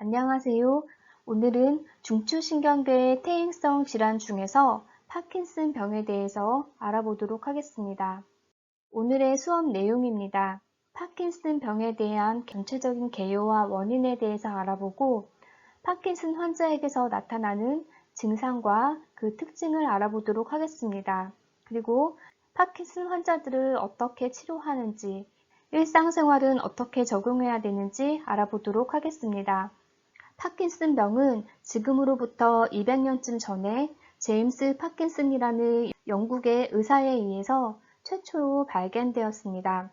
안녕하세요. 오늘은 중추신경계의 퇴행성 질환 중에서 파킨슨 병에 대해서 알아보도록 하겠습니다. 오늘의 수업 내용입니다. 파킨슨 병에 대한 전체적인 개요와 원인에 대해서 알아보고 파킨슨 환자에게서 나타나는 증상과 그 특징을 알아보도록 하겠습니다. 그리고 파킨슨 환자들을 어떻게 치료하는지, 일상생활은 어떻게 적용해야 되는지 알아보도록 하겠습니다. 파킨슨 병은 지금으로부터 200년쯤 전에 제임스 파킨슨이라는 영국의 의사에 의해서 최초로 발견되었습니다.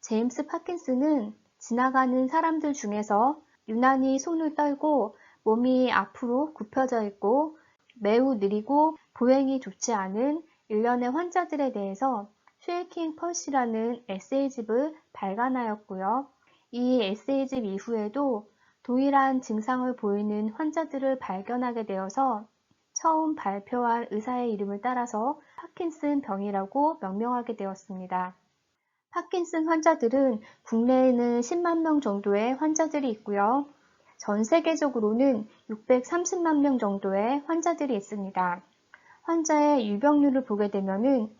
제임스 파킨슨은 지나가는 사람들 중에서 유난히 손을 떨고 몸이 앞으로 굽혀져 있고 매우 느리고 보행이 좋지 않은 일련의 환자들에 대해서 쉐이킹 펄시라는 에세이집을 발간하였고요. 이 에세이집 이후에도 동일한 증상을 보이는 환자들을 발견하게 되어서 처음 발표한 의사의 이름을 따라서 파킨슨 병이라고 명명하게 되었습니다. 파킨슨 환자들은 국내에는 10만 명 정도의 환자들이 있고요. 전 세계적으로는 630만 명 정도의 환자들이 있습니다. 환자의 유병률을 보게 되면은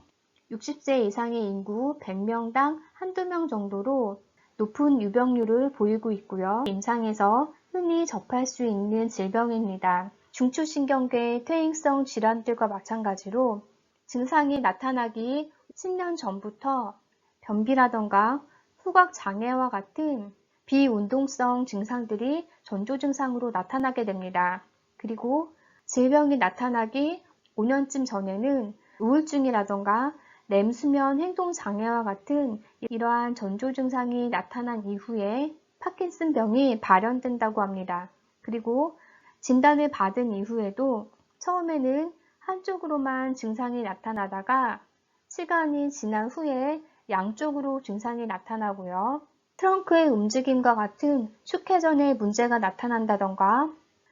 60세 이상의 인구 100명당 한두 명 정도로 높은 유병률을 보이고 있고요. 임상에서 흔히 접할 수 있는 질병입니다. 중추신경계 퇴행성 질환들과 마찬가지로 증상이 나타나기 10년 전부터 변비라던가 후각 장애와 같은 비운동성 증상들이 전조 증상으로 나타나게 됩니다. 그리고 질병이 나타나기 5년쯤 전에는 우울증이라던가 렘수면 행동 장애와 같은 이러한 전조 증상이 나타난 이후에 파킨슨 병이 발현된다고 합니다. 그리고 진단을 받은 이후에도 처음에는 한쪽으로만 증상이 나타나다가 시간이 지난 후에 양쪽으로 증상이 나타나고요. 트렁크의 움직임과 같은 축회전에 문제가 나타난다던가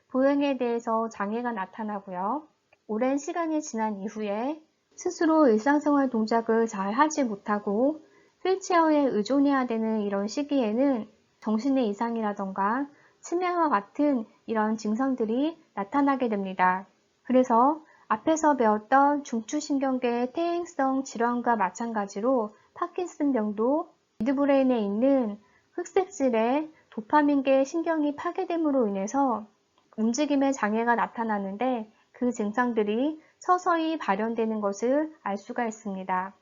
보행에 대해서 장애가 나타나고요. 오랜 시간이 지난 이후에 스스로 일상생활 동작을 잘 하지 못하고 휠체어에 의존해야 되는 이런 시기에는 정신의 이상이라던가 치매와 같은 이런 증상들이 나타나게 됩니다. 그래서 앞에서 배웠던 중추신경계 퇴행성 질환과 마찬가지로 파킨슨 병도 미드브레인에 있는 흑색질의 도파민계 신경이 파괴됨으로 인해서 움직임의 장애가 나타나는데 그 증상들이 서서히 발현되는 것을 알 수가 있습니다.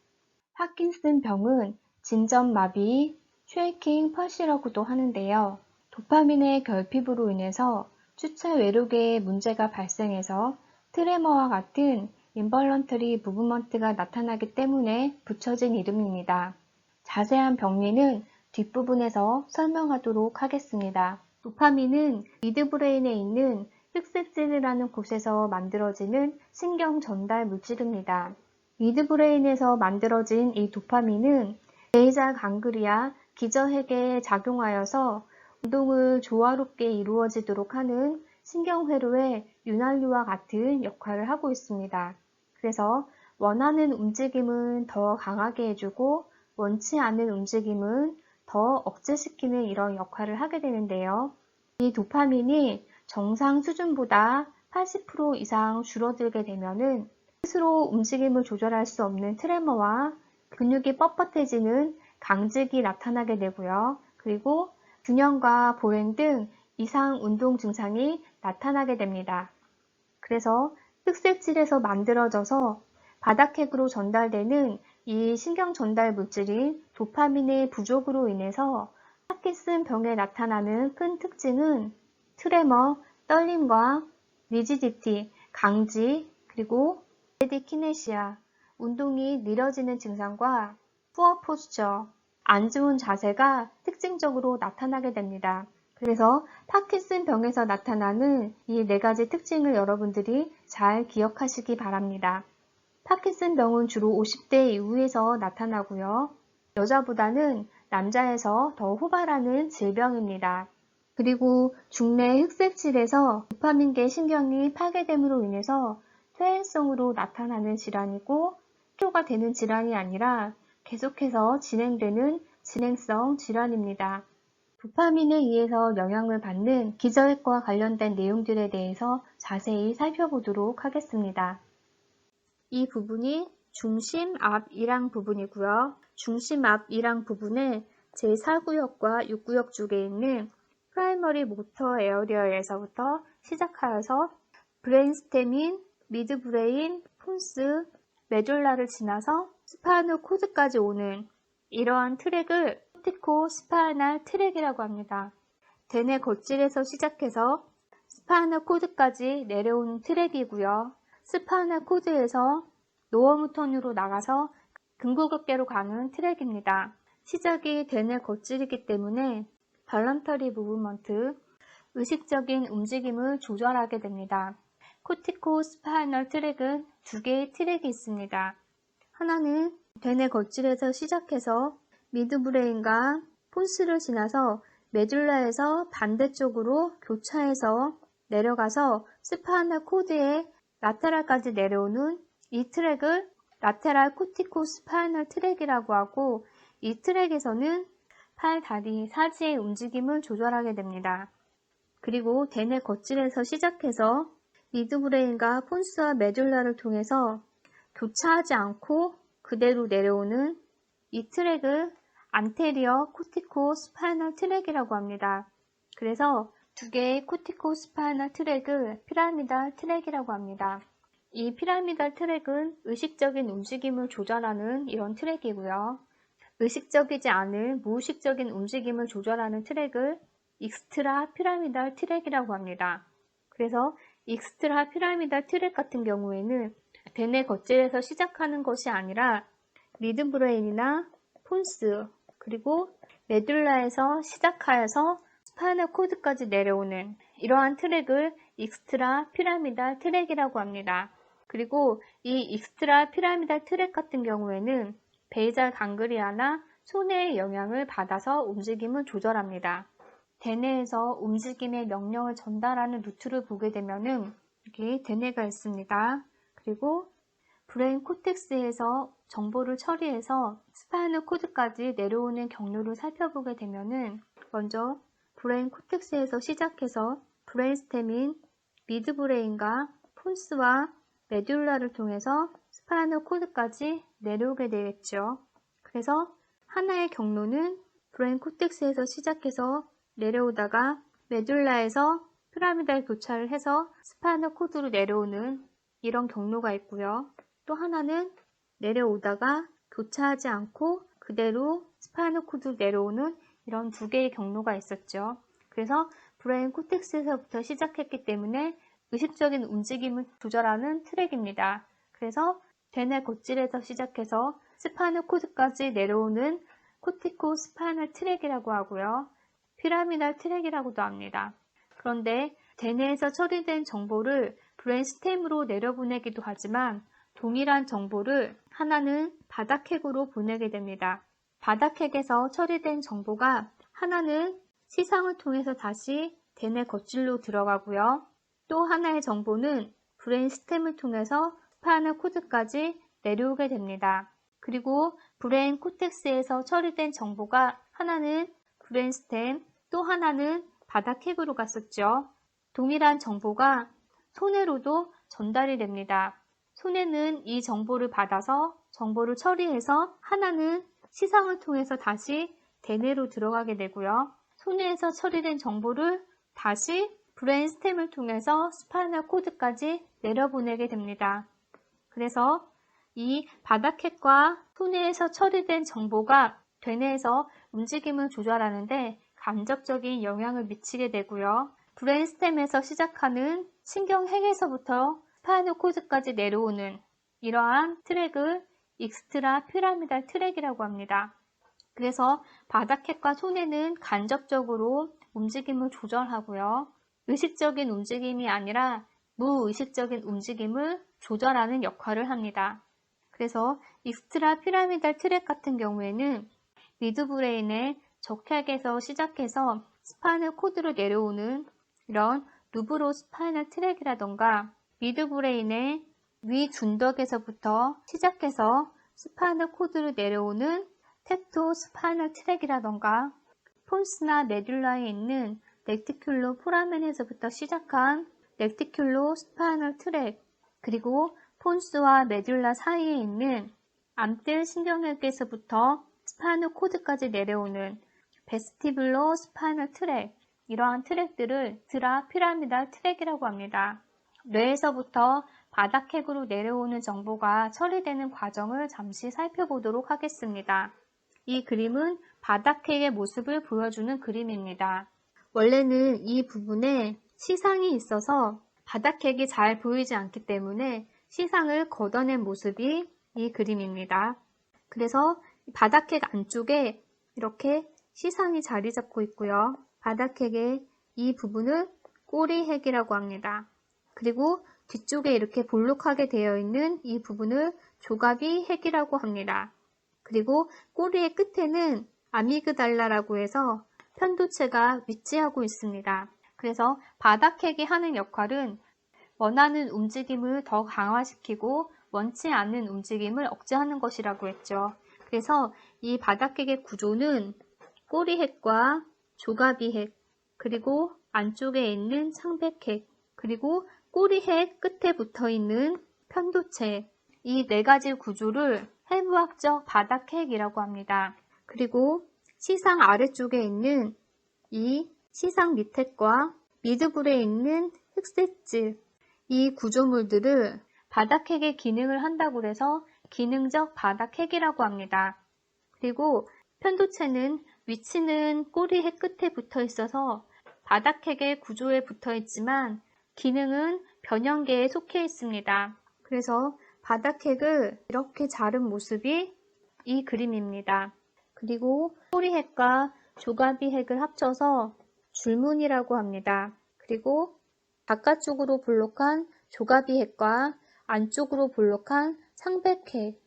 파킨슨 병은 진전마비, 쉐이킹 펄시라고도 하는데요. 도파민의 결핍으로 인해서 주체 외록에 문제가 발생해서 트레머와 같은 인벌런터리 무브먼트가 나타나기 때문에 붙여진 이름입니다. 자세한 병리는 뒷부분에서 설명하도록 하겠습니다. 도파민은 미드브레인에 있는 흑색질이라는 곳에서 만들어지는 신경 전달 물질입니다. 미드브레인에서 만들어진 이 도파민은 베이자 강글리아 기저핵에 작용하여서 운동을 조화롭게 이루어지도록 하는 신경회로의 윤활유와 같은 역할을 하고 있습니다. 그래서 원하는 움직임은 더 강하게 해주고 원치 않는 움직임은 더 억제시키는 이런 역할을 하게 되는데요. 이 도파민이 정상 수준보다 80% 이상 줄어들게 되면은 스스로 움직임을 조절할 수 없는 트레머와 근육이 뻣뻣해지는 강직이 나타나게 되고요. 그리고 균형과 보행 등 이상 운동 증상이 나타나게 됩니다. 그래서 흑색질에서 만들어져서 바닥핵으로 전달되는 이 신경 전달 물질인 도파민의 부족으로 인해서 파킨슨 병에 나타나는 큰 특징은 트레머, 떨림과 리지디티, 강지, 그리고 레디키네시아, 운동이 느려지는 증상과 푸어 포스처, 안 좋은 자세가 특징적으로 나타나게 됩니다. 그래서 파킨슨 병에서 나타나는 이 네 가지 특징을 여러분들이 잘 기억하시기 바랍니다. 파킨슨 병은 주로 50대 이후에서 나타나고요. 여자보다는 남자에서 더 호발하는 질병입니다. 그리고 중내 흑색질에서 도파민계 신경이 파괴됨으로 인해서 퇴행성으로 나타나는 질환이고 치료가 되는 질환이 아니라 계속해서 진행되는 진행성 질환입니다. 도파민에 의해서 영향을 받는 기저핵과 관련된 내용들에 대해서 자세히 살펴보도록 하겠습니다. 이 부분이 중심 앞 1항 부분이고요. 중심 앞 1항 부분은 제4구역과 6구역 쪽에 있는 프라이머리 모터 에어리어에서부터 시작하여서 브레인스템인 미드브레인, 폰스, 메졸라를 지나서 스파이널 코드까지 오는 이러한 트랙을 코티코 스파이널 트랙이라고 합니다. 대뇌 겉질에서 시작해서 스파이널 코드까지 내려오는 트랙이고요. 스파이널 코드에서 노어무턴으로 나가서 근구극계로 가는 트랙입니다. 시작이 대뇌 겉질이기 때문에 발런터리 무브먼트, 의식적인 움직임을 조절하게 됩니다. 코티코 스파이널 트랙은 두 개의 트랙이 있습니다. 하나는 대뇌 겉질에서 시작해서 미드브레인과 폰스를 지나서 메둘라에서 반대쪽으로 교차해서 내려가서 스파이널 코드의 라테랄까지 내려오는 이 트랙을 라테랄 코티코 스파이널 트랙이라고 하고 이 트랙에서는 팔, 다리, 사지의 움직임을 조절하게 됩니다. 그리고 대뇌 겉질에서 시작해서 미드브레인과 폰스와 메듈라를 통해서 교차하지 않고 그대로 내려오는 이 트랙을 안테리어 코티코 스파이널 트랙이라고 합니다. 그래서 두 개의 코티코 스파이널 트랙을 피라미달 트랙이라고 합니다. 이 피라미달 트랙은 의식적인 움직임을 조절하는 이런 트랙이고요. 의식적이지 않은 무의식적인 움직임을 조절하는 트랙을 익스트라 피라미달 트랙이라고 합니다. 그래서 익스트라 피라미달 트랙 같은 경우에는 대뇌 겉질에서 시작하는 것이 아니라 미드브레인이나 폰스 그리고 메둘라에서 시작하여서 스파이널 코드까지 내려오는 이러한 트랙을 익스트라 피라미달 트랙이라고 합니다. 그리고 이 익스트라 피라미달 트랙 같은 경우에는 베이잘 강그리아나 손해의 영향을 받아서 움직임을 조절합니다. 대뇌에서 움직임의 명령을 전달하는 루트를 보게 되면은 여기 대뇌가 있습니다. 그리고 브레인 코텍스에서 정보를 처리해서 스파이널 코드까지 내려오는 경로를 살펴보게 되면은 먼저 브레인 코텍스에서 시작해서 브레인스템인 미드브레인과 폰스와 메듈라를 통해서 스 파이널 코드까지 내려오게 되겠죠. 그래서 하나의 경로는 브레인 코텍스에서 시작해서 내려오다가 메듈라에서 피라미달 교차를 해서 스파이널 코드로 내려오는 이런 경로가 있고요. 또 하나는 내려오다가 교차하지 않고 그대로 스파이널 코드로 내려오는 이런 두 개의 경로가 있었죠. 그래서 브레인 코텍스에서부터 시작했기 때문에 의식적인 움직임을 조절하는 트랙입니다. 그래서 대뇌 겉질에서 시작해서 스파이널 코드까지 내려오는 코티코 스파이널 트랙이라고 하고요. 피라미달 트랙이라고도 합니다. 그런데 대뇌에서 처리된 정보를 브레인스템으로 내려보내기도 하지만 동일한 정보를 하나는 바닥핵으로 보내게 됩니다. 바닥핵에서 처리된 정보가 하나는 시상을 통해서 다시 대뇌 겉질로 들어가고요. 또 하나의 정보는 브레인스템을 통해서 스파이널 코드까지 내려오게 됩니다. 그리고 브레인 코텍스에서 처리된 정보가 하나는 브레인스템, 또 하나는 바닥핵으로 갔었죠. 동일한 정보가 손해로도 전달이 됩니다. 손해는 이 정보를 받아서 정보를 처리해서 하나는 시상을 통해서 다시 대뇌로 들어가게 되고요. 손해에서 처리된 정보를 다시 브레인스템을 통해서 스파이널 코드까지 내려보내게 됩니다. 그래서 이 바닥핵과 손해에서 처리된 정보가 되뇌에서 움직임을 조절하는데 간접적인 영향을 미치게 되고요. 브레인스템에서 시작하는 신경핵에서부터 스파이널 코드까지 내려오는 이러한 트랙을 익스트라 피라미달 트랙이라고 합니다. 그래서 바닥핵과 손해는 간접적으로 움직임을 조절하고요. 의식적인 움직임이 아니라 무의식적인 움직임을 조절하는 역할을 합니다. 그래서 익스트라 피라미달 트랙 같은 경우에는 미드브레인의 적핵에서 시작해서 스파이널 코드로 내려오는 이런 루브로 스파이널 트랙이라던가 미드브레인의 위 준덕에서부터 시작해서 스파이널 코드로 내려오는 텍토 스파이널 트랙이라던가 폰스나 메듈라에 있는 렉티큘로 포라멘에서부터 시작한 렉티큘로 스파이널 트랙 그리고 폰스와 메듈라 사이에 있는 암뜰 신경혈계에서부터 스파이널 코드까지 내려오는 베스티블로 스파이널 트랙 이러한 트랙들을 드라 피라미달 트랙이라고 합니다. 뇌에서부터 바닥핵으로 내려오는 정보가 처리되는 과정을 잠시 살펴보도록 하겠습니다. 이 그림은 바닥핵의 모습을 보여주는 그림입니다. 원래는 이 부분에 시상이 있어서 바닥핵이 잘 보이지 않기 때문에 시상을 걷어낸 모습이 이 그림입니다. 그래서 바닥핵 안쪽에 이렇게 시상이 자리 잡고 있고요. 바닥핵의 이 부분을 꼬리핵이라고 합니다. 그리고 뒤쪽에 이렇게 볼록하게 되어 있는 이 부분을 조갑이 핵이라고 합니다. 그리고 꼬리의 끝에는 아미그달라라고 해서 편도체가 위치하고 있습니다. 그래서 바닥핵이 하는 역할은 원하는 움직임을 더 강화시키고 원치 않는 움직임을 억제하는 것이라고 했죠. 그래서 이 바닥핵의 구조는 꼬리핵과 조가비핵, 그리고 안쪽에 있는 창백핵, 그리고 꼬리핵 끝에 붙어 있는 편도체, 이 네 가지 구조를 해부학적 바닥핵이라고 합니다. 그리고 시상 아래쪽에 있는 이 시상 밑핵과 미드불에 있는 흑색질, 이 구조물들을 바닥핵의 기능을 한다고 해서 기능적 바닥핵이라고 합니다. 그리고 편도체는 위치는 꼬리 핵 끝에 붙어 있어서 바닥핵의 구조에 붙어 있지만 기능은 변형계에 속해 있습니다. 그래서 바닥핵을 이렇게 자른 모습이 이 그림입니다. 그리고 꼬리 핵과 조가비 핵을 합쳐서 줄무늬라고 합니다. 그리고 바깥쪽으로 볼록한 조가비 핵과 안쪽으로 볼록한 상백핵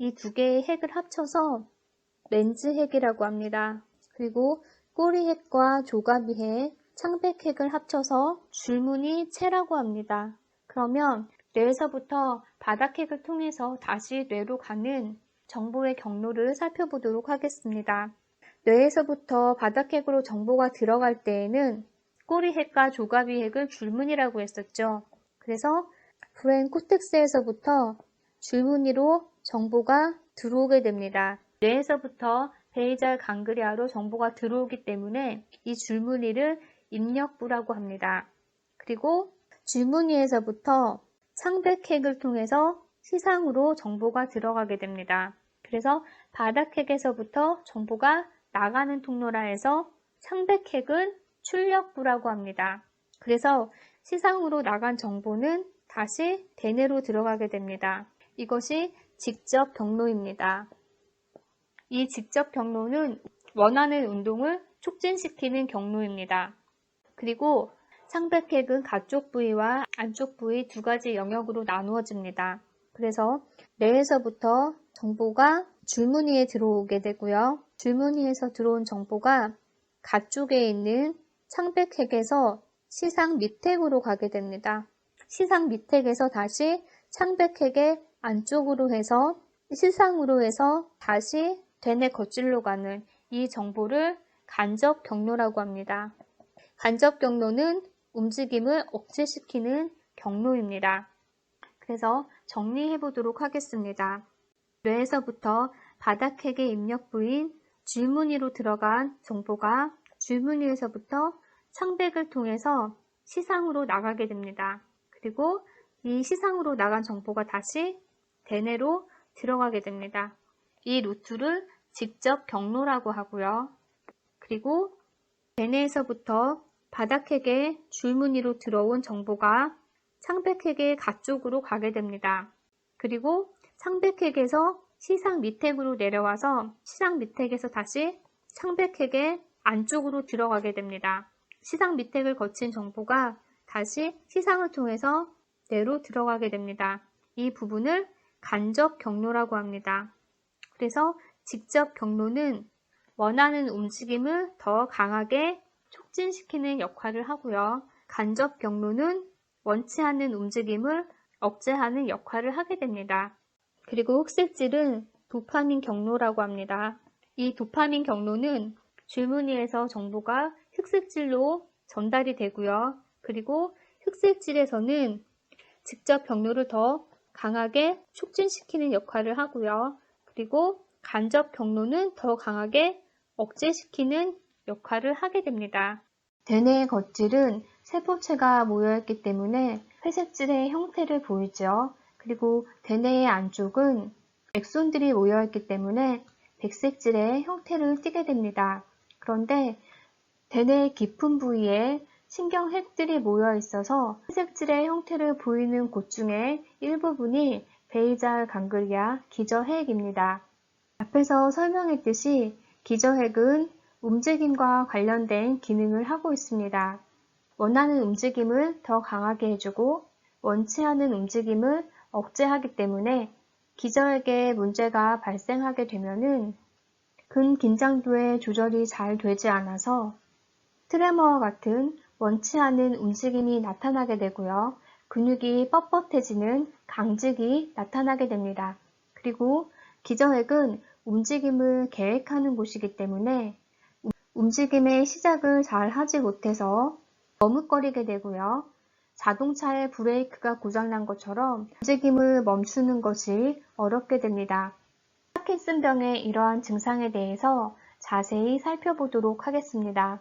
이 두 개의 핵을 합쳐서 렌즈 핵이라고 합니다. 그리고 꼬리 핵과 조가비 핵, 창백 핵을 합쳐서 줄무늬 체라고 합니다. 그러면 뇌에서부터 바닥 핵을 통해서 다시 뇌로 가는 정보의 경로를 살펴보도록 하겠습니다. 뇌에서부터 바닥핵으로 정보가 들어갈 때에는 꼬리핵과 조가비핵을 줄무늬라고 했었죠. 그래서 브레인 코텍스에서부터 줄무늬로 정보가 들어오게 됩니다. 뇌에서부터 베이잘 강그리아로 정보가 들어오기 때문에 이 줄무늬를 입력부라고 합니다. 그리고 줄무늬에서부터 창백핵을 통해서 시상으로 정보가 들어가게 됩니다. 그래서 바닥핵에서부터 정보가 나가는 통로라 해서 창백핵은 출력부라고 합니다. 그래서 시상으로 나간 정보는 다시 대뇌로 들어가게 됩니다. 이것이 직접 경로입니다. 이 직접 경로는 원하는 운동을 촉진시키는 경로입니다. 그리고 창백핵은 가쪽 부위와 안쪽 부위 두 가지 영역으로 나누어집니다. 그래서 뇌에서부터 정보가 줄무늬에 들어오게 되고요. 줄무늬에서 들어온 정보가 가쪽에 있는 창백핵에서 시상 밑핵으로 가게 됩니다. 시상 밑핵에서 다시 창백핵의 안쪽으로 해서 시상으로 해서 다시 되뇌 겉질로 가는 이 정보를 간접 경로라고 합니다. 간접 경로는 움직임을 억제시키는 경로입니다. 그래서 정리해 보도록 하겠습니다. 뇌에서부터 바닥핵의 입력 부인 줄무늬로 들어간 정보가 줄무늬에서부터 창백을 통해서 시상으로 나가게 됩니다. 그리고 이 시상으로 나간 정보가 다시 대뇌로 들어가게 됩니다. 이 루트를 직접 경로라고 하고요. 그리고 대뇌에서부터 바닥핵의 줄무늬로 들어온 정보가 창백핵의 가쪽으로 가게 됩니다. 그리고 창백핵에서 시상 밑핵으로 내려와서 시상 밑핵에서 다시 창백핵의 안쪽으로 들어가게 됩니다. 시상 밑핵을 거친 정보가 다시 시상을 통해서 뇌로 들어가게 됩니다. 이 부분을 간접 경로라고 합니다. 그래서 직접 경로는 원하는 움직임을 더 강하게 촉진시키는 역할을 하고요. 간접 경로는 원치 않는 움직임을 억제하는 역할을 하게 됩니다. 그리고 흑색질은 도파민 경로라고 합니다. 이 도파민 경로는 줄무늬에서 정보가 흑색질로 전달이 되고요. 그리고 흑색질에서는 직접 경로를 더 강하게 촉진시키는 역할을 하고요. 그리고 간접 경로는 더 강하게 억제시키는 역할을 하게 됩니다. 대뇌의 겉질은 세포체가 모여있기 때문에 회색질의 형태를 보이죠. 그리고 대뇌의 안쪽은 액손들이 모여있기 때문에 백색질의 형태를 띠게 됩니다. 그런데 대뇌의 깊은 부위에 신경핵들이 모여 있어서 회색질의 형태를 보이는 곳 중에 일부분이 베이잘 강글리아 기저핵입니다. 앞에서 설명했듯이 기저핵은 움직임과 관련된 기능을 하고 있습니다. 원하는 움직임을 더 강하게 해주고 원치 않은 움직임을 억제하기 때문에 기저핵에 문제가 발생하게 되면은 근 긴장도의 조절이 잘 되지 않아서 트레머와 같은 원치 않은 움직임이 나타나게 되고요. 근육이 뻣뻣해지는 강직이 나타나게 됩니다. 그리고 기저핵은 움직임을 계획하는 곳이기 때문에 움직임의 시작을 잘 하지 못해서 머뭇거리게 되고요. 자동차의 브레이크가 고장난 것처럼 움직임을 멈추는 것이 어렵게 됩니다. 파킨슨병의 이러한 증상에 대해서 자세히 살펴보도록 하겠습니다.